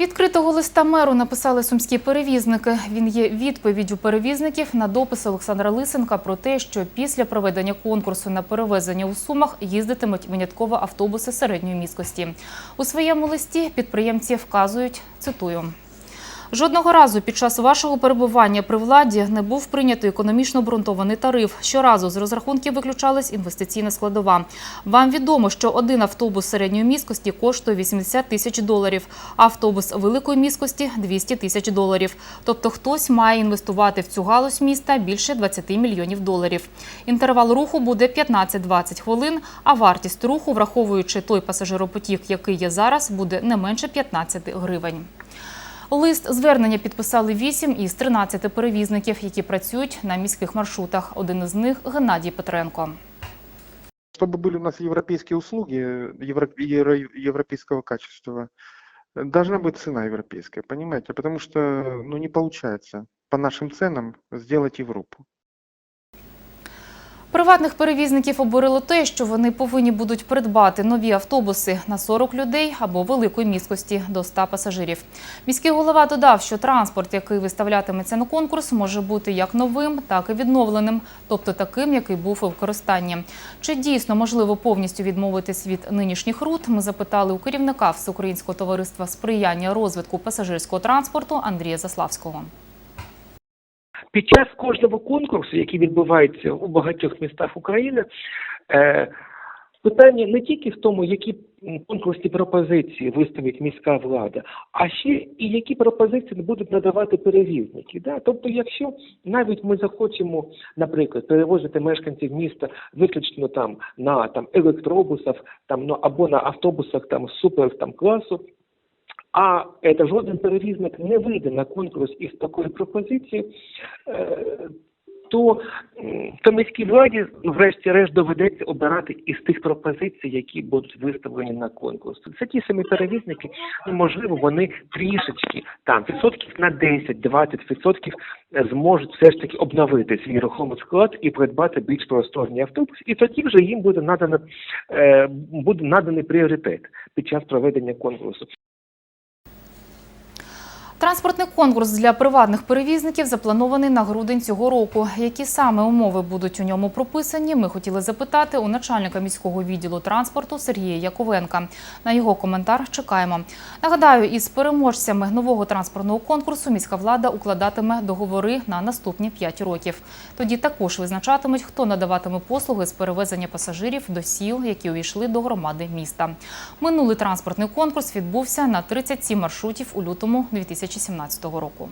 Відкритого листа меру написали сумські перевізники. Він є відповіддю перевізників на допис Олександра Лисенка про те, що після проведення конкурсу на перевезення у Сумах їздитимуть винятково автобуси середньої міськості. У своєму листі підприємці вказують, цитую. Жодного разу під час вашого перебування при владі не був прийнятий економічно обґрунтований тариф. Щоразу з розрахунків виключалась інвестиційна складова. Вам відомо, що один автобус середньої міськості коштує 80 тисяч доларів, автобус великої міськості – 200 тисяч доларів. Тобто хтось має інвестувати в цю галузь міста більше 20 мільйонів доларів. Інтервал руху буде 15-20 хвилин, а вартість руху, враховуючи той пасажиропотік, який є зараз, буде не менше 15 гривень. Лист звернення підписали 8 із 13 перевізників, які працюють на міських маршрутах. Один із них Геннадій Петренко. Чтобы были у нас европейские услуги евро- евро- европейского качества, э, должна быть цена европейская, понимаете? Потому что ну, не получается по нашим ценам сделать Европу. Приватних перевізників обурило те, що вони повинні будуть придбати нові автобуси на 40 людей або великої міськості до 100 пасажирів. Міський голова додав, що транспорт, який виставлятиметься на конкурс, може бути як новим, так і відновленим, тобто таким, який був у використанні. Чи дійсно можливо повністю відмовитись від нинішніх рут? Ми запитали у керівника Всеукраїнського товариства сприяння розвитку пасажирського транспорту Андрія Заславського. Під час кожного конкурсу, який відбувається у багатьох містах України, е, питання не тільки в тому, які конкурсні пропозиції виставить міська влада, а ще і які пропозиції будуть надавати перевізники. Да? Тобто, якщо навіть ми захочемо, наприклад, перевозити мешканців міста виключно там на там електробусах, там ну або на автобусах там супер там класу. А это жоден перевізник не вийде на конкурс із такою пропозицією, е, то, то владі, врешті-решт, доведеться обирати із тих пропозицій, які будуть виставлені на конкурс. Це ті самі перевізники, ну, можливо, вони трішечки там відсотків на 10-20 відсотків зможуть все ж таки обновити свій рухомий склад і придбати більш просторні автобуси, і тоді вже їм буде надано е, буде наданий пріоритет під час проведення конкурсу. Транспортний конкурс для приватних перевізників запланований на грудень цього року. Які саме умови будуть у ньому прописані? Ми хотіли запитати у начальника міського відділу транспорту Сергія Яковенка. На його коментар чекаємо. Нагадаю, із переможцями нового транспортного конкурсу міська влада укладатиме договори на наступні 5 років. Тоді також визначатимуть, хто надаватиме послуги з перевезення пасажирів до сіл, які увійшли до громади міста. Минулий транспортний конкурс відбувся на 37 маршрутів у лютому 2017 року.